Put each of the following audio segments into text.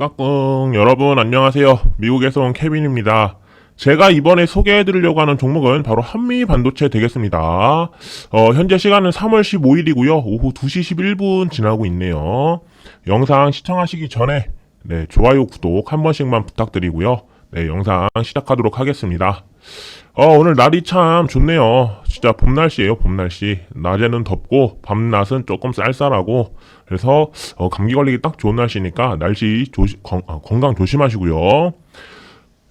까꿍 여러분 안녕하세요. 미국에서 온 케빈입니다. 제가 이번에 소개해드리려고 하는 종목은 바로 한미 반도체 되겠습니다. 어, 현재 시간은 3월 15일이고요. 오후 2시 11분 지나고 있네요. 영상 시청하시기 전에 네, 좋아요, 구독 한 번씩만 부탁드리고요. 네, 영상 시작하도록 하겠습니다. 어, 오늘 날이 참 좋네요. 진짜 봄 날씨예요, 봄 날씨. 낮에는 덥고 밤낮은 조금 쌀쌀하고 그래서 어, 감기 걸리기 딱 좋은 날씨니까 날씨 조시, 건, 아, 건강 조심하시고요.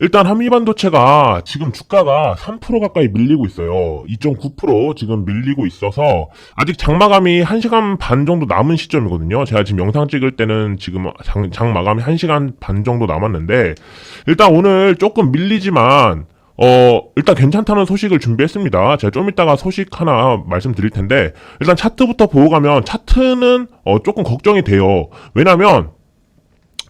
일단 한미반도체가 지금 주가가 3% 가까이 밀리고 있어요. 2.9% 지금 밀리고 있어서 아직 장마감이 1시간 반 정도 남은 시점이거든요. 제가 지금 영상 찍을 때는 지금 장, 장마감이 1시간 반 정도 남았는데 일단 오늘 조금 밀리지만 어, 일단 괜찮다는 소식을 준비했습니다. 제가 좀 이따가 소식 하나 말씀드릴 텐데, 일단 차트부터 보고 가면, 차트는, 어, 조금 걱정이 돼요. 왜냐면,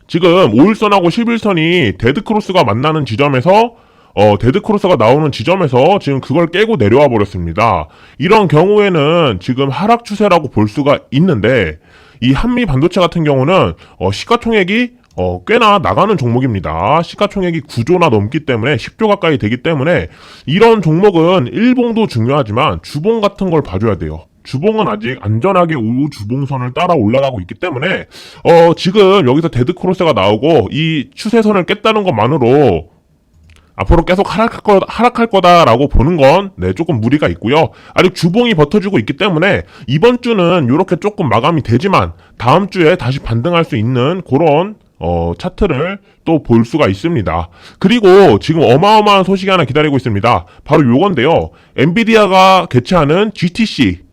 지금 5일선하고 11선이 데드크로스가 만나는 지점에서 어, 데드크로스가 나오는 지점에서 지금 그걸 깨고 내려와 버렸습니다. 이런 경우에는 지금 하락 추세라고 볼 수가 있는데 이 한미 반도체 같은 경우는 어, 시가총액이 어, 꽤나 나가는 종목입니다. 시가총액이 9조나 넘기 때문에 10조 가까이 되기 때문에 이런 종목은 일봉도 중요하지만 주봉 같은 걸 봐줘야 돼요. 주봉은 아직 안전하게 우 주봉선을 따라 올라가고 있기 때문에 어 지금 여기서 데드 크로스가 나오고 이 추세선을 깼다는 것만으로 앞으로 계속 하락할, 거, 하락할 거다라고 보는 건, 네, 조금 무리가 있고요. 아직 주봉이 버텨주고 있기 때문에, 이번 주는 이렇게 조금 마감이 되지만, 다음 주에 다시 반등할 수 있는 그런, 어, 차트를 또 볼 수가 있습니다. 그리고 지금 어마어마한 소식이 하나 기다리고 있습니다. 바로 요건데요. 엔비디아가 개최하는 GTC,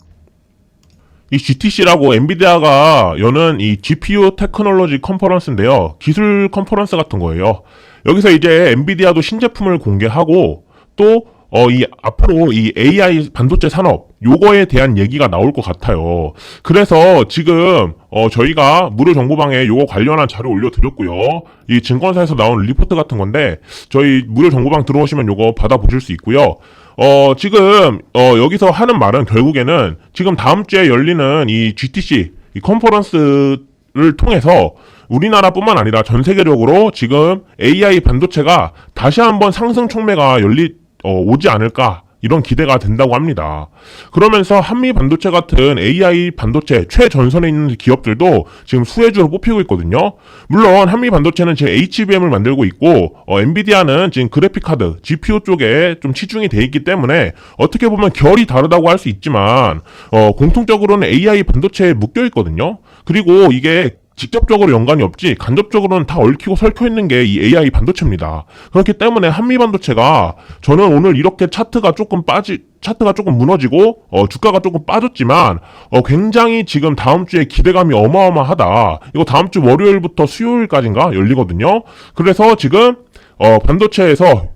이 GTC라고 엔비디아가 여는 이 GPU 테크놀로지 컨퍼런스인데요. 기술 컨퍼런스 같은 거예요. 여기서 이제 엔비디아도 신제품을 공개하고 또 어, 이, 앞으로 이 AI 반도체 산업, 요거에 대한 얘기가 나올 것 같아요. 그래서 지금, 어, 저희가 무료 정보방에 요거 관련한 자료 올려드렸고요. 이 증권사에서 나온 리포트 같은 건데, 저희 무료 정보방 들어오시면 요거 받아보실 수 있고요. 어, 지금, 어, 여기서 하는 말은 결국에는 지금 다음 주에 열리는 이 GTC, 이 컨퍼런스를 통해서 우리나라뿐만 아니라 전 세계적으로 지금 AI 반도체가 다시 한번 상승 촉매가 열리, 어, 오지 않을까 이런 기대가 된다고 합니다. 그러면서 한미 반도체 같은 AI 반도체 최전선에 있는 기업들도 지금 수혜주로 뽑히고 있거든요. 물론 한미 반도체는 지금 HBM을 만들고 있고 어, 엔비디아는 지금 그래픽 카드, GPU 쪽에 좀 치중이 돼 있기 때문에 어떻게 보면 결이 다르다고 할 수 있지만 어, 공통적으로는 AI 반도체에 묶여 있거든요. 그리고 이게 직접적으로 연관이 없지 간접적으로는 다 얽히고 설켜 있는 게 이 AI 반도체입니다. 그렇기 때문에 한미 반도체가 저는 오늘 이렇게 차트가 조금 빠지 차트가 조금 무너지고 어, 주가가 조금 빠졌지만 어, 굉장히 지금 다음 주에 기대감이 어마어마하다. 이거 다음 주 월요일부터 수요일까지인가 열리거든요. 그래서 지금 어, 반도체에서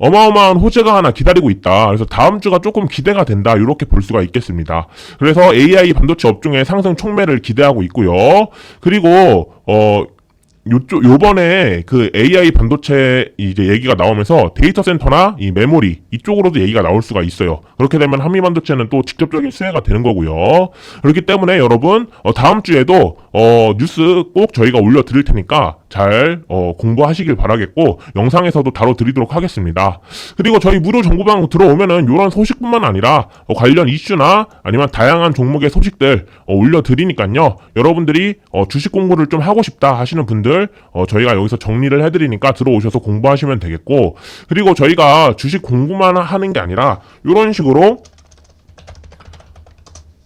어마어마한 호재가 하나 기다리고 있다. 그래서 다음 주가 조금 기대가 된다. 이렇게 볼 수가 있겠습니다. 그래서 AI 반도체 업종의 상승 촉매를 기대하고 있고요. 그리고 어 요쪽 요번에 그 AI 반도체 이제 얘기가 나오면서 데이터 센터나 이 메모리 이쪽으로도 얘기가 나올 수가 있어요. 그렇게 되면 한미 반도체는 또 직접적인 수혜가 되는 거고요. 그렇기 때문에 여러분 어, 다음 주에도 어, 뉴스 꼭 저희가 올려 드릴 테니까 잘 어, 공부하시길 바라겠고 영상에서도 다뤄드리도록 하겠습니다. 그리고 저희 무료 정보방 들어오면은 이런 소식뿐만 아니라 어, 관련 이슈나 아니면 다양한 종목의 소식들 어, 올려드리니까요. 여러분들이 어, 주식 공부를 좀 하고 싶다 하시는 분들 어, 저희가 여기서 정리를 해드리니까 들어오셔서 공부하시면 되겠고 그리고 저희가 주식 공부만 하는 게 아니라 이런 식으로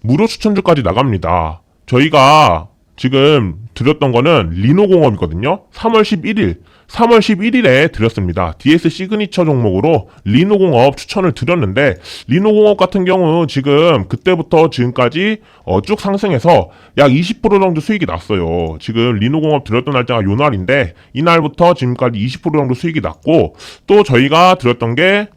무료 추천주까지 나갑니다. 저희가 지금 드렸던 거는 리노공업이거든요. 3월 11일, 3월 11일에 드렸습니다. DS 시그니처 종목으로 리노공업 추천을 드렸는데 리노공업 같은 경우 지금 그때부터 지금까지 어, 쭉 상승해서 약 20% 정도 수익이 났어요. 지금 리노공업 드렸던 날짜가 요 날인데 이 날부터 지금까지 20% 정도 수익이 났고 또 저희가 드렸던 게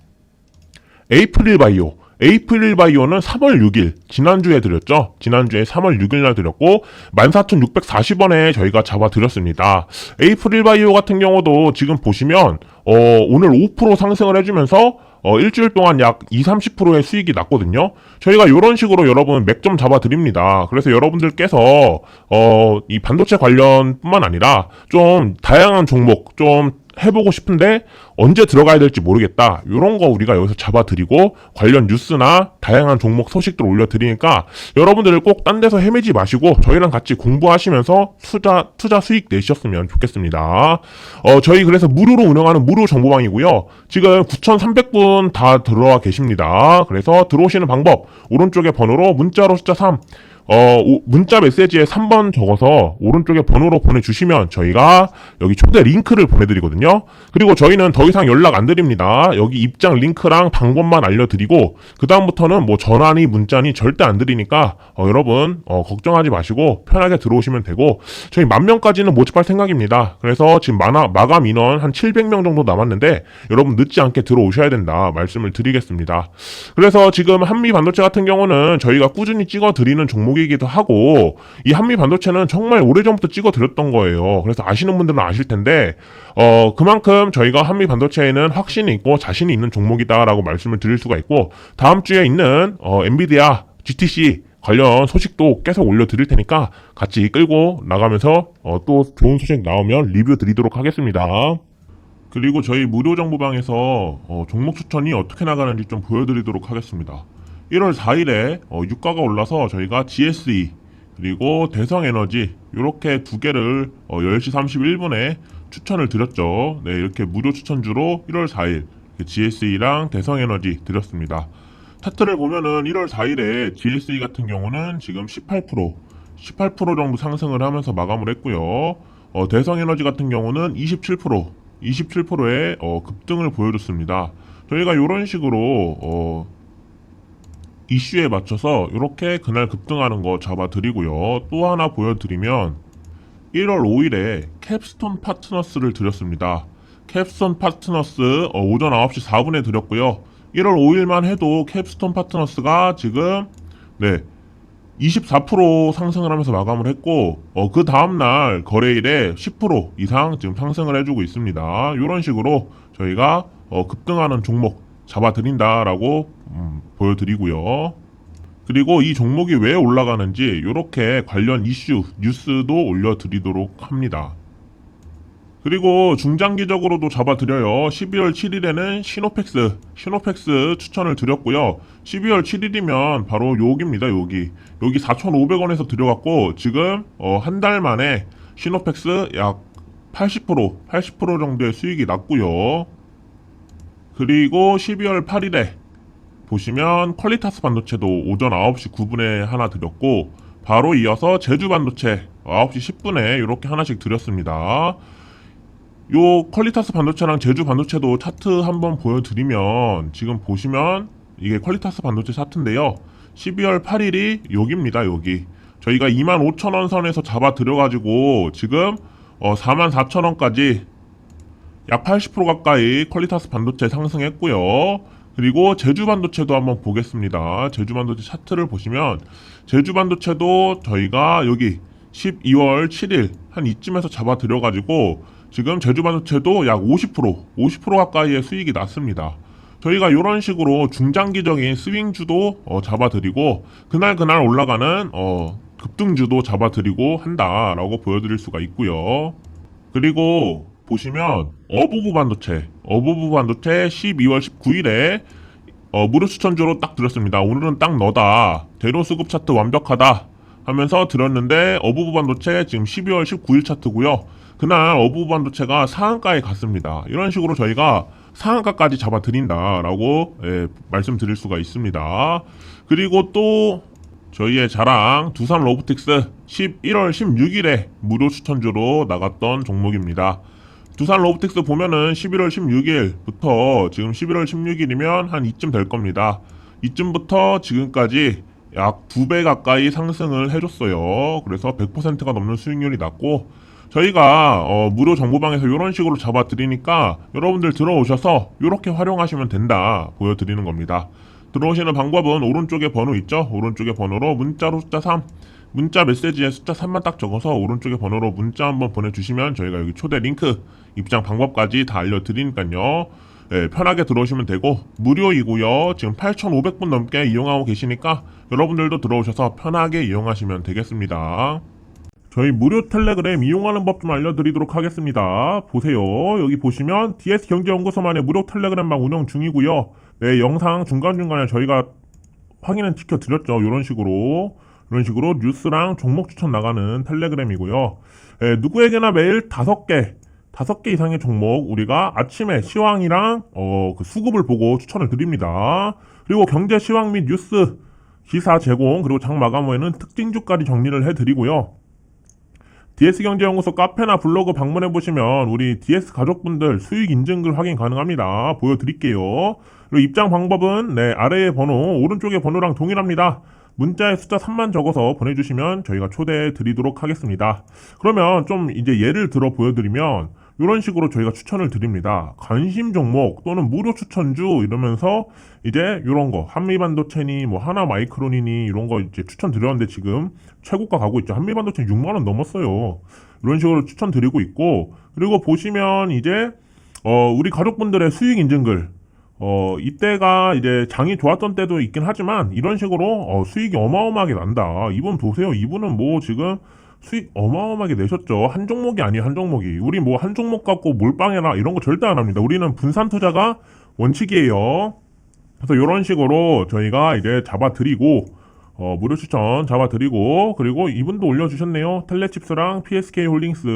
에이프릴 바이오 에이프릴 바이오는 3월 6일 지난주에 드렸죠. 지난주에 3월 6일 날 드렸고 14,640원에 저희가 잡아 드렸습니다. 에이프릴 바이오 같은 경우도 지금 보시면 어, 오늘 5% 상승을 해주면서 어, 일주일 동안 약 2, 30%의 수익이 났거든요. 저희가 이런 식으로 여러분 맥점 잡아 드립니다. 그래서 여러분들께서 어, 이 반도체 관련뿐만 아니라 좀 다양한 종목 좀 해보고 싶은데 언제 들어가야 될지 모르겠다. 이런 거 우리가 여기서 잡아드리고 관련 뉴스나 다양한 종목 소식들 올려드리니까 여러분들을 꼭 딴 데서 헤매지 마시고 저희랑 같이 공부하시면서 투자 투자 수익 내셨으면 좋겠습니다. 어 저희 그래서 무료로 운영하는 무료 정보방이고요. 지금 9,300분 다 들어와 계십니다. 그래서 들어오시는 방법 오른쪽에 번호로 문자로 숫자 3 어, 오- 문자 메시지에 3번 적어서 오른쪽에 번호로 보내주시면 저희가 여기 초대 링크를 보내드리거든요. 그리고 저희는 더 이상 연락 안 드립니다. 여기 입장 링크랑 방법만 알려드리고, 그다음부터는 뭐 전화니 문자니 절대 안 드리니까, 어, 여러분, 어, 걱정하지 마시고 편하게 들어오시면 되고, 저희 만 명까지는 모집할 생각입니다. 그래서 지금 마나, 마감 인원 한 700명 정도 남았는데, 여러분 늦지 않게 들어오셔야 된다. 말씀을 드리겠습니다. 그래서 지금 한미 반도체 같은 경우는 저희가 꾸준히 찍어 드리는 종목 이기도 하고 이 한미 반도체는 정말 오래전부터 찍어 드렸던 거예요. 그래서 아시는 분들은 아실 텐데 어 그만큼 저희가 한미 반도체에는 확신이 있고 자신이 있는 종목이다라고 말씀을 드릴 수가 있고 다음 주에 있는 어 엔비디아 GTC 관련 소식도 계속 올려드릴 테니까 같이 끌고 나가면서 어, 또 좋은 소식 나오면 리뷰 드리도록 하겠습니다. 그리고 저희 무료 정보방에서 어, 종목 추천이 어떻게 나가는지 좀 보여드리도록 하겠습니다. 1월 4일에 어, 유가가 올라서 저희가 GSE 그리고 대성에너지 이렇게 두 개를 어, 10시 31분에 추천을 드렸죠. 네, 이렇게 무료 추천주로 1월 4일 GSE랑 대성에너지 드렸습니다. 차트를 보면은 1월 4일에 GSE 같은 경우는 지금 18% 18% 정도 상승을 하면서 마감을 했고요. 어, 대성에너지 같은 경우는 27% 27%의 어, 급등을 보여줬습니다. 저희가 이런 식으로 어, 이슈에 맞춰서 이렇게 그날 급등하는 거 잡아드리고요. 또 하나 보여드리면 1월 5일에 캡스톤 파트너스를 드렸습니다. 캡스톤 파트너스 어, 오전 9시 4분에 드렸고요. 1월 5일만 해도 캡스톤 파트너스가 지금 네 24% 상승을 하면서 마감을 했고 어, 그 다음날 거래일에 10% 이상 지금 상승을 해주고 있습니다. 이런 식으로 저희가 어, 급등하는 종목 잡아드린다라고 음, 보여드리고요. 그리고 이 종목이 왜 올라가는지 이렇게 관련 이슈 뉴스도 올려드리도록 합니다. 그리고 중장기적으로도 잡아드려요. 12월 7일에는 시노펙스, 시노펙스 추천을 드렸고요. 12월 7일이면 바로 여기입니다, 여기. 여기 4,500원에서 들여갔고, 지금, 어, 한 달 만에 시노펙스 약 80%, 80% 정도의 수익이 났고요. 그리고 12월 8일에 보시면 퀄리타스 반도체도 오전 9시 9분에 하나 드렸고, 바로 이어서 제주 반도체 9시 10분에 이렇게 하나씩 드렸습니다. 요 퀄리타스 반도체랑 제주 반도체도 차트 한번 보여드리면 지금 보시면 이게 퀄리타스 반도체 차트인데요. 12월 8일이 여기입니다. 여기 저희가 25,000원 선에서 잡아 들여가지고 지금 어, 44,000원까지 약 80% 가까이 퀄리타스 반도체 상승했고요. 그리고 제주 반도체도 한번 보겠습니다. 제주 반도체 차트를 보시면 제주 반도체도 저희가 여기 12월 7일 한 이쯤에서 잡아 들여 가지고 지금 제주 반도체도 약 50%, 50% 가까이의 수익이 났습니다. 저희가 이런 식으로 중장기적인 스윙주도 어, 잡아드리고 그날 그날 올라가는 어, 급등주도 잡아드리고 한다라고 보여드릴 수가 있고요. 그리고 보시면 어부부 반도체, 어부부 반도체 12월 19일에 어, 무료 추천주로 딱 드렸습니다. 오늘은 딱 너다. 대로 수급 차트 완벽하다. 하면서 들었는데 어부부 반도체 지금 12월 19일 차트고요. 그날 어부부 반도체가 상한가에 갔습니다. 이런 식으로 저희가 상한가까지 잡아드린다라고 예, 말씀드릴 수가 있습니다. 그리고 또 저희의 자랑 두산 로보틱스 11월 16일에 무료 추천주로 나갔던 종목입니다. 두산 로보틱스 보면은 11월 16일부터 지금 11월 16일이면 한 이쯤 될 겁니다. 이쯤부터 지금까지 약두배 가까이 상승을 해줬어요. 그래서 100%가 넘는 수익률이 났고 저희가 어, 무료 정보방에서 이런 식으로 잡아드리니까 여러분들 들어오셔서 이렇게 활용하시면 된다 보여드리는 겁니다. 들어오시는 방법은 오른쪽에 번호 있죠? 오른쪽에 번호로 문자로 숫자 3 문자 메시지에 숫자 3만 딱 적어서 오른쪽에 번호로 문자 한번 보내주시면 저희가 여기 초대 링크 입장 방법까지 다 알려드리니까요 예, 편하게 들어오시면 되고 무료이고요 지금 8,500분 넘게 이용하고 계시니까 여러분들도 들어오셔서 편하게 이용하시면 되겠습니다 저희 무료 텔레그램 이용하는 법 좀 알려드리도록 하겠습니다. 보세요. 여기 보시면 DS 경제연구소만의 무료 텔레그램방 운영 중이고요. 네, 영상 중간중간에 저희가 확인은 시켜드렸죠. 이런 식으로. 이런 식으로 뉴스랑 종목 추천 나가는 텔레그램이고요. 네, 누구에게나 매일 다섯 개, 다섯 개 이상의 종목 우리가 아침에 시황이랑 어, 그 수급을 보고 추천을 드립니다. 그리고 경제 시황 및 뉴스 기사 제공 그리고 장 마감 후에는 특징주까지 정리를 해드리고요. DS경제연구소 카페나 블로그 방문해 보시면 우리 DS 가족분들 수익 인증글 확인 가능합니다. 보여드릴게요. 그리고 입장 방법은 네 아래의 번호 오른쪽의 번호랑 동일합니다. 문자에 숫자 3만 적어서 보내주시면 저희가 초대해 드리도록 하겠습니다. 그러면 좀 이제 예를 들어 보여드리면 이런 식으로 저희가 추천을 드립니다. 관심 종목 또는 무료 추천주 이러면서 이제 이런 거 한미반도체니 뭐 하나 마이크론이니 이런 거 이제 추천 드렸는데 지금 최고가 가고 있죠. 한미반도체 6만 원 넘었어요. 이런 식으로 추천 드리고 있고 그리고 보시면 이제 어 우리 가족분들의 수익 인증글 어 이때가 이제 장이 좋았던 때도 있긴 하지만 이런 식으로 어, 수익이 어마어마하게 난다. 이분 보세요. 이분은 뭐 지금 수익 어마어마하게 내셨죠. 한 종목이 아니에요, 한 종목이. 우리 뭐 한 종목 갖고 몰빵해라 이런 거 절대 안 합니다. 우리는 분산 투자가 원칙이에요. 그래서 이런 식으로 저희가 이제 잡아드리고 어, 무료 추천 잡아드리고 그리고 이분도 올려주셨네요. 텔레칩스랑 PSK 홀딩스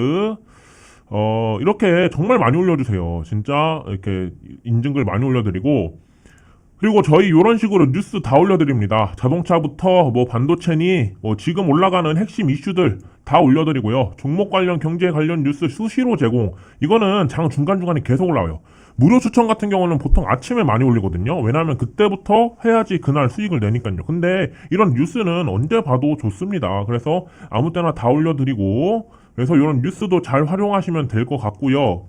어, 이렇게 정말 많이 올려주세요. 진짜 이렇게 인증글 많이 올려드리고 그리고 저희 이런 식으로 뉴스 다 올려드립니다. 자동차부터 뭐 반도체니 뭐 지금 올라가는 핵심 이슈들 다 올려드리고요. 종목 관련 경제 관련 뉴스 수시로 제공. 이거는 장 중간중간에 계속 올라와요. 무료 추천 같은 경우는 보통 아침에 많이 올리거든요. 왜냐하면 그때부터 해야지 그날 수익을 내니까요. 근데 이런 뉴스는 언제 봐도 좋습니다. 그래서 아무 때나 다 올려드리고 그래서 이런 뉴스도 잘 활용하시면 될 것 같고요.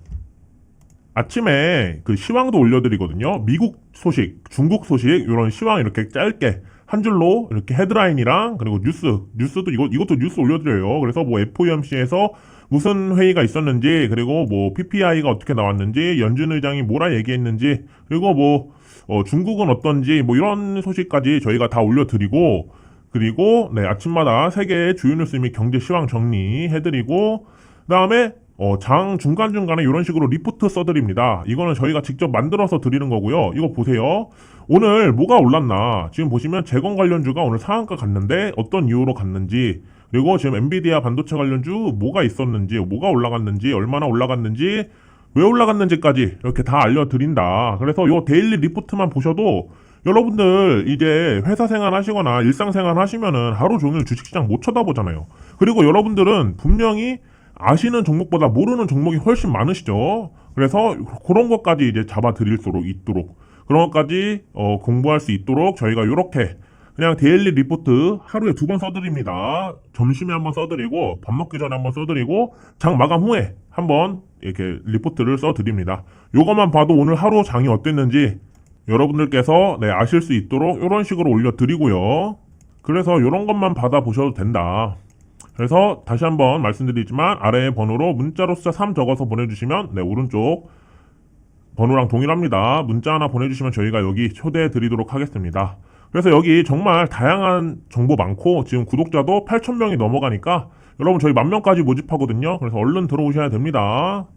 아침에 그 시황도 올려드리거든요. 미국 소식, 중국 소식 이런 시황 이렇게 짧게 한 줄로 이렇게 헤드라인이랑 그리고 뉴스, 뉴스도 이거 이것도 뉴스 올려드려요. 그래서 뭐 FOMC에서 무슨 회의가 있었는지 그리고 뭐 PPI가 어떻게 나왔는지 연준 의장이 뭐라 얘기했는지 그리고 뭐 어, 중국은 어떤지 뭐 이런 소식까지 저희가 다 올려드리고 그리고 네 아침마다 세계의 주요 뉴스 및 경제 시황 정리해드리고 그다음에 어, 장 중간중간에 이런 식으로 리포트 써드립니다. 이거는 저희가 직접 만들어서 드리는 거고요. 이거 보세요. 오늘 뭐가 올랐나. 지금 보시면 재건 관련주가 오늘 상한가 갔는데 어떤 이유로 갔는지 그리고 지금 엔비디아 반도체 관련주 뭐가 있었는지 뭐가 올라갔는지 얼마나 올라갔는지 왜 올라갔는지까지 이렇게 다 알려드린다. 그래서 요 데일리 리포트만 보셔도 여러분들 이제 회사 생활 하시거나 일상 생활 하시면은 하루 종일 주식시장 못 쳐다보잖아요. 그리고 여러분들은 분명히 아시는 종목보다 모르는 종목이 훨씬 많으시죠. 그래서 그런 것까지 이제 잡아 드릴 수 있도록 그런 것까지 어, 공부할 수 있도록 저희가 이렇게 그냥 데일리 리포트 하루에 두 번 써드립니다. 점심에 한번 써드리고 밥 먹기 전에 한번 써드리고 장 마감 후에 한번 이렇게 리포트를 써드립니다. 요것만 봐도 오늘 하루 장이 어땠는지 여러분들께서 네, 아실 수 있도록 이런 식으로 올려드리고요. 그래서 이런 것만 받아보셔도 된다. 그래서 다시 한번 말씀드리지만 아래의 번호로 문자로 숫자 3 적어서 보내주시면 네 오른쪽 번호랑 동일합니다. 문자 하나 보내주시면 저희가 여기 초대해 드리도록 하겠습니다. 그래서 여기 정말 다양한 정보 많고 지금 구독자도 8,000명이 넘어가니까 여러분 저희 만 명까지 모집하거든요. 그래서 얼른 들어오셔야 됩니다.